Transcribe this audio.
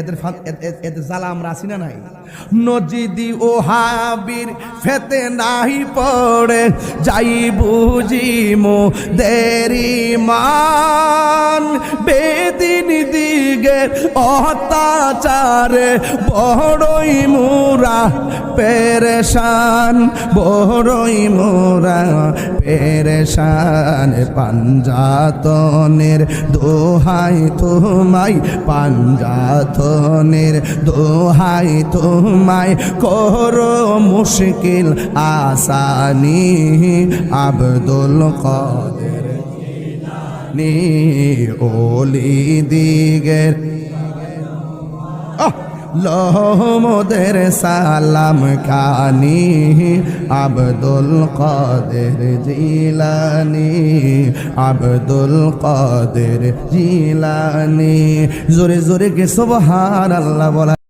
এদের এদের জ্বালা আমরা না নাই? নজিদি ও হাবির ফেতে পড়ে, যাই বুঝি মো দেরি মান, বেদিন অত্যাচারে বড়ই মুরা পেরেশান, বড়ই মোরা পেরেশান। পাঞ্জাতনের দোহাই তোমায়, পাঞ্জাতনের দোহাই তোমায় করো মুশকিল আসানি। আব্দুল কাদের নি ওলি দিগের। লহমদের সালাম খানি, আব্দুল কাদের জিলানি, আব্দুল কাদের জিলানি। জোরে জোরে কে সুবহান আল্লাহ বলা